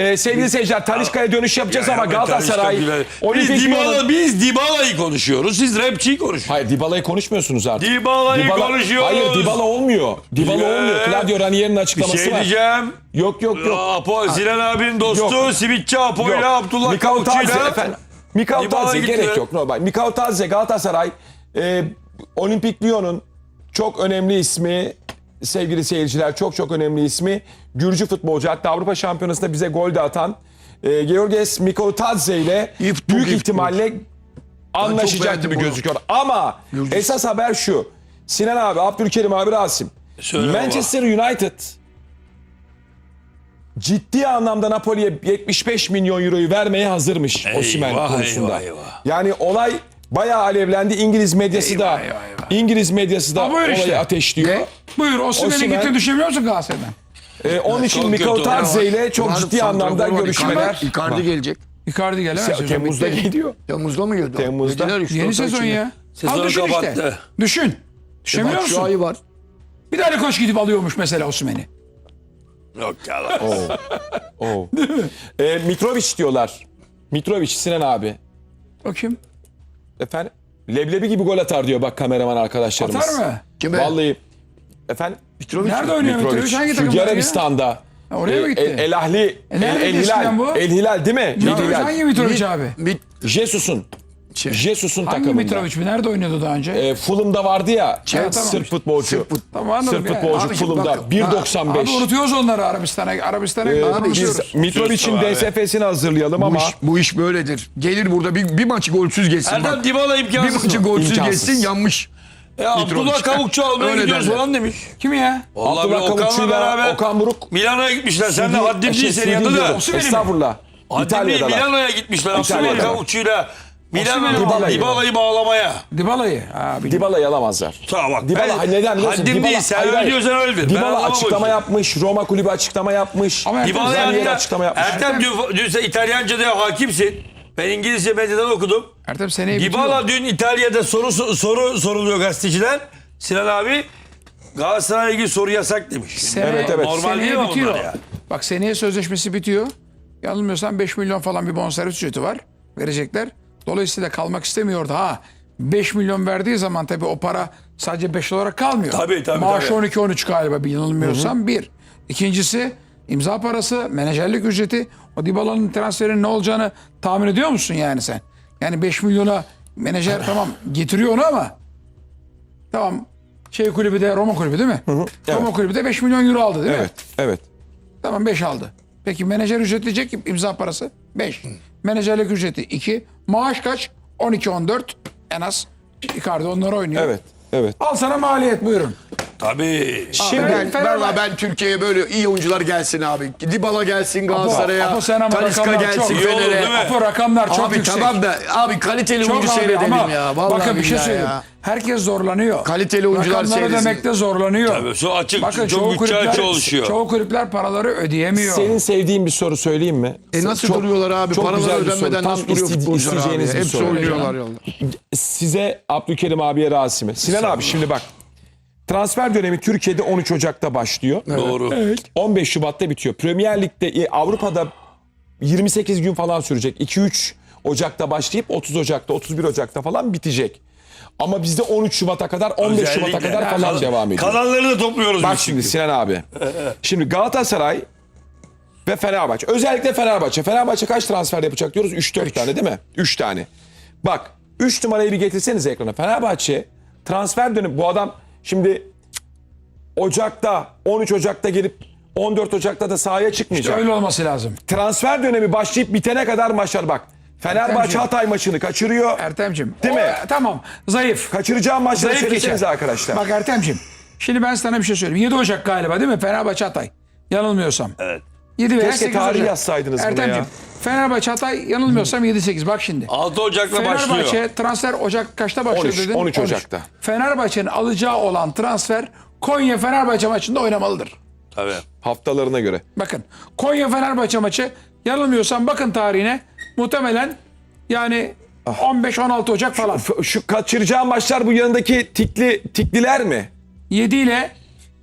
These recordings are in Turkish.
Ee, sevgili seyirciler Talişka'ya dönüş yapacağız ama Galatasaray Olimpik biz, Dybala, biz Dybala'yı konuşuyoruz. Siz rapçiyi konuşuyorsunuz. Hayır Dybala'yı konuşmuyorsunuz artık. Dybala'yı konuşuyoruz. Hayır Dybala olmuyor. Dybala Ya. olmuyor. Claudio Ranier'in Bir açıklaması şey var. diyeceğim. Yok yok yok. Apo, Sinan abinin dostu Yok. Simitçi Apo'yla Yok. Abdullah Mikao Tadze Kavukçu'yla. efendim. Mikao Dybala gitti. gerek yok normal. Mikao Tadze Galatasaray e, Olimpik Lyon'un çok önemli ismi sevgili seyirciler çok çok önemli ismi Gürcü futbolcu hatta Avrupa Şampiyonası'nda bize gol de atan e, Georges Mikao Tadze ile büyük iyi ihtimalle anlaşacak gibi bunu. gözüküyor. Ama esas haber şu. Sinan abi, Abdülkerim abi, Rasim. Söyle baba. Manchester United ciddi anlamda Napoli'ye 75 milyon euroyu vermeye hazırmış Osimhen konusunda. eyvah, eyvah. Yani olay bayağı alevlendi. İngiliz medyası da Eyvah, eyvah, eyvah. İngiliz medyası da olayı işte. ateşliyor. Ne? Buyur Osimhen'e Osimhen- gitti düşünmüyor musun Galatasaray'dan? Ee, onun için çok Mikao kötü Tadze ile çok Var, ciddi santrafor anlamda var, görüşmeler. Icardi, Icardi var. gelecek. Icardi gelemez. sezon Temmuz'da bitti. geliyor. Temmuz'da mı geldi? Temmuz'da. Dediler üç, Yeni sezon içinde. ya. Sezonu Al düşün işte. kapattı. Düşün. Şu musun? ayı var. Bir de Ali Koç gidip alıyormuş mesela Osimhen'i. Yok ya lan. Oo. Ee, Mitrovic diyorlar. Mitrovic Sinan abi. Bakayım. Efendim leblebi gibi gol atar diyor bak kameraman arkadaşlarımız. Atar mı? Kime? Vallahi efendim Nerede oynuyor Mitrovic? Mitrovic. Hangi Şu takımda ya? Arabistan'da. Ha, oraya mı gitti? El, El Ahli, El, nerede El eskiden Hilal. bu? El Hilal değil mi? El Mitrovic Hilal. hangi Mitrovic abi? Mit, Jesus'un. Şey, Jesus'un Hangi takımında. Mitrovic mi? Nerede oynuyordu daha önce? E, Fulham'da vardı ya. Ha, tamam Sırp futbolcu. Sırp fut- Tamam Sırp futbolcu Abi Fulham'da. bak- Abi 1.95. unutuyoruz onları Arabistan'a. Arabistan'a Ee, Abi biz. Mitrovic'in. DSF'sini hazırlayalım bu, ama iş, bu iş böyledir. Gelir burada bir, bir maçı golsüz geçsin. Erdem. Dybala Bir imkansız maçı mı? golsüz İmkansız. geçsin yanmış. Ya Abdullah Mitrovic. Kavukçu almaya Öyle gidiyoruz derler. falan demiş. Kim ya? Vallahi Abdullah Kavukçu'yla beraber Okan Buruk. Milano'ya gitmişler. Sen de haddim şey, değil senin yanında da. Estağfurullah. Haddim değil. Milano'ya gitmişler. Abdullah. Kavukçu'yla. Osimhen'i Milano'ya Dybala'yı. Dybala'yı bağlamaya. Dybala'yı. Ha. Dybala'yı alamazlar. Tamam bak. Dybala ben- neden biliyor musun? Haddim Dybala- değil. Sen Hayır, öyle hayır. diyorsan öyledir. Ben Dybala anlamam o açıklama işi. yapmış. Roma kulübü açıklama yapmış. Ama Ertem Ertem, açıklama yapmış. Ertem dün, dün sen İtalyanca'da hakimsin. Ben İngilizce medyadan okudum. Ertem seneye Dybala bitiyor. dün İtalya'da soru soru soruluyor gazeteciler. Sinan abi Galatasaray'la ilgili soru yasak demiş. Sene, Evet, evet. Normal değil seneye mi bitiyor. bunlar ya? Bak seneye sözleşmesi bitiyor. Yanılmıyorsam 5 milyon falan bir bonservis ücreti var. Verecekler. Dolayısıyla kalmak istemiyordu. Ha 5 milyon verdiği zaman tabii o para sadece 5 olarak kalmıyor. Tabii, tabii, Maaşı tabii. 12-13 galiba bir yanılmıyorsam bir. İkincisi imza parası, menajerlik ücreti. O Dybala'nın transferinin ne olacağını tahmin ediyor musun yani sen? Yani 5 milyona menajer tamam getiriyor onu ama tamam şey kulübü de Roma kulübü değil mi? Roma kulübü de 5 milyon euro aldı değil mi? Evet. Evet. Tamam 5 aldı. Peki menajer ücretleyecek imza parası 5. Menajerlik ücreti 2. Maaş kaç? 12-14 en az. Icardi onları oynuyor. Evet. Evet. Al sana maliyet buyurun. Tabii. Şimdi Ben, ben, Fenerbahçe- ben Türkiye'ye böyle iyi oyuncular gelsin abi. Dybala gelsin Galatasaray'a. Apo sen ama Talisca rakamlar gelsin çok- İyi olur, Fener'e. değil mi? Apo rakamlar çok Abi yüksek. tamam da abi kaliteli Çok oyuncu abi seyredelim ama ya. Vallahi bakın bir şey billahi söyleyeyim. ya. Herkes zorlanıyor. Kaliteli oyuncular Rakamları seyretsin. demekte zorlanıyor. Tabii, şu açık, Bakın çok çoğu bütçe kulüpler, açığı oluşuyor. çoğu kulüpler paraları ödeyemiyor. Senin sevdiğin bir soru söyleyeyim mi? E nasıl Çok- duruyorlar abi? çok Paraları güzel bir soru. ödenmeden Tam nasıl duruyor iste- futbolcular abi? isteyeceğiniz bir Hepsi soru. oynuyorlar yolda. Size Abdülkerim abiye Rasim'e. Sinan abi şimdi bak. Transfer dönemi Türkiye'de 13 Ocak'ta başlıyor. Doğru. 15 Şubat'ta bitiyor. Premier Lig'de e, Avrupa'da 28 gün falan sürecek. 2-3 Ocak'ta başlayıp 30 Ocak'ta 31 Ocak'ta falan bitecek. Ama bizde 13 Şubat'a kadar 15 Şubat'a Özellikle. kadar falan Kal- devam ediyor. Kalanları da topluyoruz Bak biz şimdi çünkü. Sinan abi. Şimdi Galatasaray ve Fenerbahçe. Özellikle Fenerbahçe. Fenerbahçe kaç transfer yapacak diyoruz? 3-4 tane değil mi? 3 tane. Bak 3 numarayı bir getirseniz ekrana. Fenerbahçe transfer dönemi bu adam şimdi Ocak'ta 13 Ocak'ta gelip 14 Ocak'ta da sahaya çıkmayacak. Öyle olması lazım. Transfer dönemi başlayıp bitene kadar maçlar bak. Fenerbahçe. Hatay maçını kaçırıyor. Ertem'cim. Değil mi? o- tamam. Zayıf. Kaçıracağım maçları Zayıf söylesenize arkadaşlar. Bak Ertem'cim. Şimdi ben sana bir şey söyleyeyim. 7 Ocak galiba değil mi? Fenerbahçe Hatay. Yanılmıyorsam. Evet. 7 veya Keşke 8 tarih Ocak. yazsaydınız buna Ertem'cim. ya. Fenerbahçe Hatay yanılmıyorsam 7-8. Bak şimdi. 6 Ocak'ta başlıyor. Fenerbahçe transfer Ocak kaçta başlıyor 13, dedin? 13 Ocak'ta. Fenerbahçe'nin alacağı olan transfer Konya Fenerbahçe maçında oynamalıdır. Tabii. Haftalarına göre. Bakın Konya Fenerbahçe maçı yanılmıyorsam bakın tarihine muhtemelen yani Ah. 15-16 Ocak falan. F- Şu kaçıracağım maçlar bu yanındaki tikli tikliler mi? 7 ile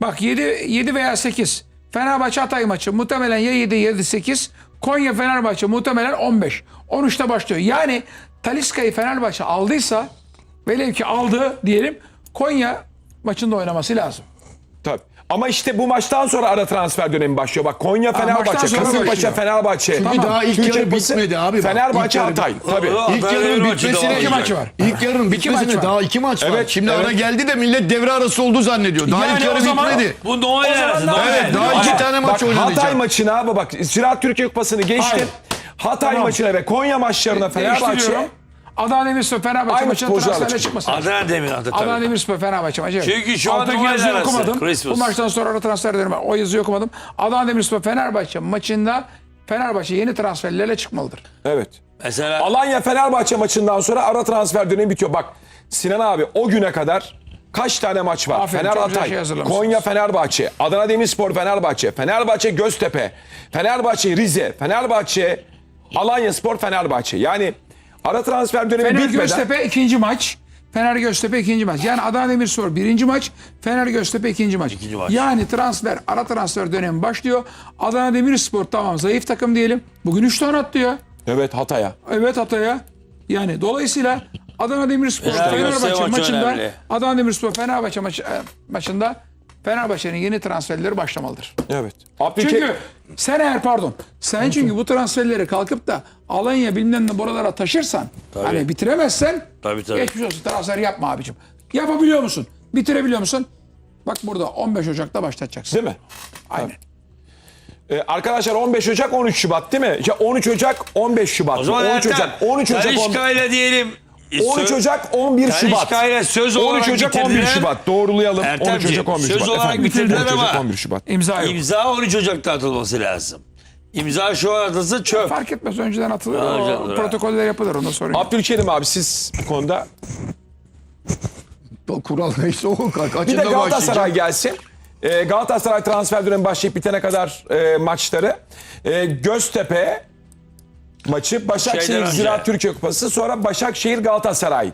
bak 7 7 veya 8 Fenerbahçe Hatay maçı muhtemelen ya 7 ya da 8 Konya Fenerbahçe muhtemelen 15. 13'te başlıyor. Yani Taliska'yı Fenerbahçe aldıysa velev ki aldı diyelim Konya maçında oynaması lazım. Tabii. Ama işte bu maçtan sonra ara transfer dönemi başlıyor. Bak Konya maçtan Fenerbahçe, sonra Kasımpaşa. Fenerbahçe. Çünkü daha ilk Türkiye yarı Kupası, bitmedi abi bak. Fenerbahçe yarı Hatay. Tabii. Aa, İlk Fener'in yarının da bitmesine var. İki maçı var. İlk yarının maç bitmesine var. daha iki maç var. Evet, Şimdi evet. ara geldi de millet devre arası oldu zannediyor. Daha Yani ilk yarı bitmedi. Bu Noel arası. ne Noel. Evet, daha iki tane maç Bak oynanacak. Hatay maçına abi bak Ziraat Türkiye Kupası'nı geçtim. Hayır. Hatay maçına ve Konya maçlarına Fenerbahçe Değiştiriyorum. Adana Demirspor Fenerbahçe Aynı maçına futbolcularla transferle lazım. Adana Demir adı Adana tabii. Demirspor Fenerbahçe maçı. evet. Çünkü şu an Alttaki Noel yazıyı arası, okumadım. Christmas. Bu maçtan sonra ara transfer dönemi. O yazıyı okumadım. Adana Demirspor Fenerbahçe maçında Fenerbahçe yeni transferlerle çıkmalıdır. Evet. Mesela Alanya Fenerbahçe maçından sonra ara transfer dönemi bitiyor. Bak Sinan abi o güne kadar kaç tane maç var? Aferin, Fener çok güzel Hatay, şey hazırlamışsınız. Konya Fenerbahçe, Adana Demirspor Fenerbahçe, Fenerbahçe Göztepe, Fenerbahçe Rize, Fenerbahçe Alanya Spor Fenerbahçe. Yani ara transfer dönemi Fener bitmeden Göztepe ikinci maç. Fener Göztepe ikinci maç. Yani Adana Demirspor birinci maç. Fener Göztepe ikinci maç. İkinci maç. Yani transfer, ara transfer dönemi başlıyor. Adana Demirspor tamam zayıf takım diyelim. Bugün 3 tane attı ya. evet Hatay'a. Evet Hatay'a. Yani dolayısıyla Adana Demirspor Fener Fenerbahçe maçında önemli. Adana Demirspor Fenerbahçe maçı, e, maçında Fenerbahçe'nin yeni transferleri başlamalıdır. Evet. Abdülkerim Çünkü sen eğer pardon sen çünkü bu transferleri kalkıp da Alanya bilmem ne buralara taşırsan hani bitiremezsen Tabii, tabii. geçmiş olsun transfer yapma abicim. Yapabiliyor musun? Bitirebiliyor musun? Bak burada 15 Ocak'ta başlatacaksın. değil mi? Aynen. Ee, arkadaşlar 15 Ocak 13 Şubat değil mi? Ya 13 Ocak 15 Şubat. o zaman 13 Ertem, Ocak 13 Ocak 15 Talişka ile diyelim. 13 Sö- Ocak 11 Şubat. Talişka ile söz 13 olarak Ocak 11 bitirdiler. Şubat. Doğrulayalım. 13 Ertemciğim, Ocak 11 söz Şubat. olarak Efendim, bitirdiler 13 Ocak ama- 11 Şubat. İmza yok. İmza 13 Ocak'ta atılması lazım. İmza şu an atılsa çöp. Fark etmez önceden atılır. Ha, o önceden, protokoller yapılır onda sorun yok. Abdülkerim abi siz bu konuda Kural neyse o bir de Galatasaray gelsin. Ee, Galatasaray transfer dönemi başlayıp bitene kadar e, maçları. Ee, Göztepe maçı, Başakşehir önce. Ziraat Türkiye Kupası, sonra Başakşehir Galatasaray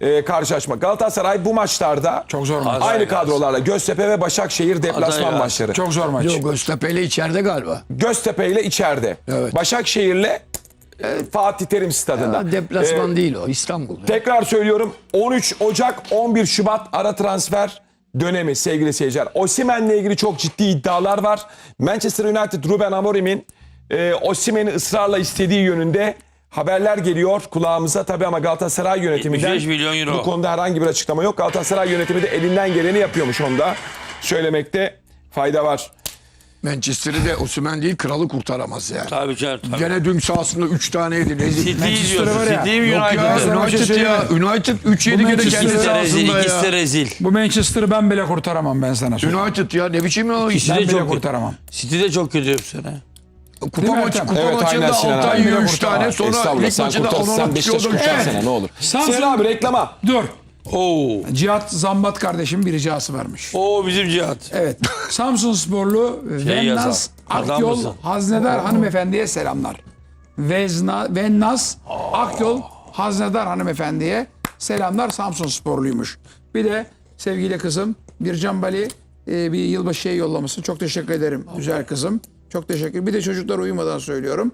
e, karşılaşma. Galatasaray bu maçlarda Çok zor maç. aynı kadrolarla Göztepe ve Başakşehir deplasman maçları. Çok zor maç. Yok Göztepe'yle içeride galiba. Göztepe ile içeride. Evet. Başakşehir'le e, Fatih Terim stadında. Ha, deplasman Ee, değil o İstanbul. Tekrar söylüyorum 13 Ocak 11 Şubat ara transfer dönemi sevgili seyirciler. Osimhen'le ilgili çok ciddi iddialar var. Manchester United Ruben Amorim'in e, Osimhen'i ısrarla istediği yönünde haberler geliyor kulağımıza tabii ama Galatasaray yönetiminden 75 milyon euro. bu konuda herhangi bir açıklama yok. Galatasaray yönetimi de elinden geleni yapıyormuş onda. Söylemekte fayda var. Manchester'ı de Osimhen değil kralı kurtaramaz yani. Tabii canım. Tabii. Gene dün sahasında 3 taneydi. Rezil. City Manchester diyorsun. var ya. City mi Yok ya United'ı? United ya. United 3-7 kere Manchester kendi İkisi de rezil. sahasında İkisi de ya. rezil. Bu Manchester'ı ben bile kurtaramam ben sana söyleyeyim. United ya ne biçim ya. İkisi Ben de bile çok kötü. kurtaramam. City de çok kötü bu sene. Kupa, Ertem? kupa Evet, maçında Sinan 6 abi. ay Bile 3 kurtaramam. tane sonra lig maçında 10 kurtarsın 10 Beşiktaş atıyor da kurtarsana ne olur. Samsun- Sinan abi reklama. Dur. Oo. Cihat Zambat kardeşim bir ricası varmış. Oo bizim Cihat. Evet. Samsun sporlu Şey Vennaz Akyol? Haznedar hanımefendiye selamlar. Vezna, Vennaz Akyol Haznedar hanımefendiye selamlar Samsun sporluymuş. Bir de sevgili kızım Bircan Bali e, bir yılbaşı şey yollamışsın. Çok teşekkür ederim güzel kızım. Çok teşekkür. Bir de çocuklar uyumadan söylüyorum.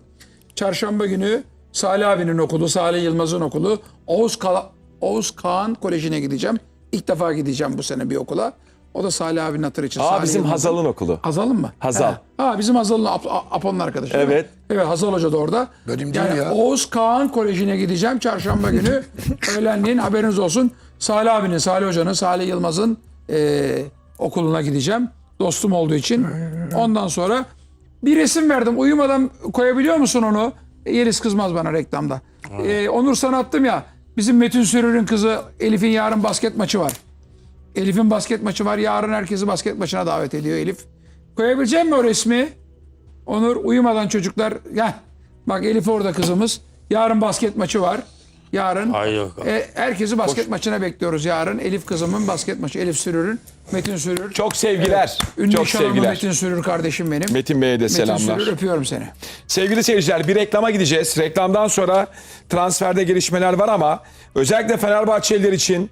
Çarşamba günü Salih abinin okulu, Salih Yılmaz'ın okulu Oğuz, Kala, Oğuz Kağan Koleji'ne gideceğim. İlk defa gideceğim bu sene bir okula. O da Salih abinin hatırı için. Aa Salih bizim Yılmaz'ın- Hazal'ın okulu. Hazal'ın mı? Hazal. He. Ha bizim Hazal'ın Ap- Apo'nun arkadaşı. mi? Evet. Evet Hazal Hoca da orada. Benim değil yani ya. Oğuz Kağan Koleji'ne gideceğim çarşamba günü. Öğlenleyin haberiniz olsun. Salih abinin, Salih Hoca'nın, Salih Yılmaz'ın eee, okuluna gideceğim. Dostum olduğu için. Ondan sonra bir resim verdim. Uyumadan koyabiliyor musun onu? Yeliz kızmaz bana reklamda. Eee, Onur sana attım ya. Bizim Metin Sürür'ün kızı Elif'in yarın basket maçı var. Elif'in basket maçı var. Yarın herkesi basket maçına davet ediyor Elif. Koyabilecek mi o resmi? Onur uyumadan çocuklar gel. Bak Elif orada kızımız. Yarın basket maçı var. Yarın. Ay yok. E, herkesi basket maçına bekliyoruz yarın. Elif kızımın basket maçı. Elif Sürür'ün. Metin Sürür. Çok sevgiler. Ünlü çok adamı sevgiler. Metin Sürür kardeşim benim. Metin Bey'e de selamlar. Sürür öpüyorum seni. Sevgili seyirciler bir reklama gideceğiz. Reklamdan sonra transferde gelişmeler var ama özellikle Fenerbahçeliler için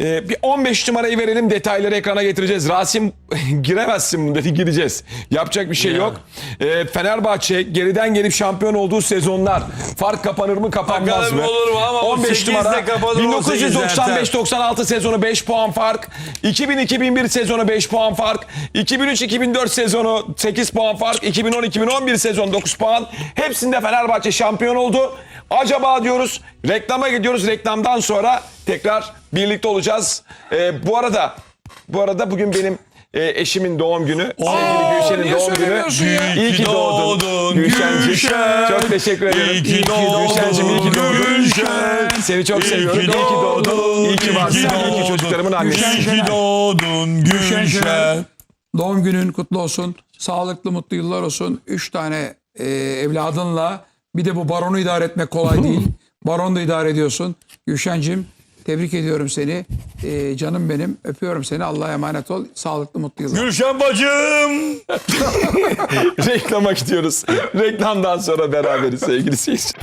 Ee, bir 15 numarayı verelim detayları ekrana getireceğiz. Rasim giremezsin dedi gideceğiz. Yapacak bir şey yok. Ee, Fenerbahçe geriden gelip şampiyon olduğu sezonlar fark kapanır mı kapanmaz Bakalım mı? olur mu ama bu 15 sekizde numara kapanır, 1995-96 sezonu 5 puan fark. 2000-2001 sezonu 5 puan fark. 2003-2004 sezonu 8 puan fark. 2010-2011 sezonu 9 puan. Hepsinde Fenerbahçe şampiyon oldu. Acaba diyoruz reklama gidiyoruz. Reklamdan sonra tekrar birlikte olacağız. Ee, bu arada bu arada bugün benim e, eşimin doğum günü. Sevgili Gülşen'in doğum günü. İyi ki doğdun. Gülşen'cim. Gülşen. Çok teşekkür ederim. İyi ki doğdun. Gülşen'cim iyi ki doğdun. Gülşen. Seni çok İyi seviyorum. ki İyi ki doğdun. İyi ki varsın. İyi ki çocuklarımın annesi. İyi ki doğdun Şener. Gülşen. Doğum günün kutlu olsun. Sağlıklı mutlu yıllar olsun. Üç tane e, evladınla bir de bu baronu idare etmek kolay değil. Baron da idare ediyorsun. Gülşen'cim tebrik ediyorum seni. E, canım benim. Öpüyorum seni. Allah'a emanet ol. Sağlıklı mutlu yıllar. Gülşen bacım. Reklama gidiyoruz. Reklamdan sonra beraberiz sevgili seyirciler.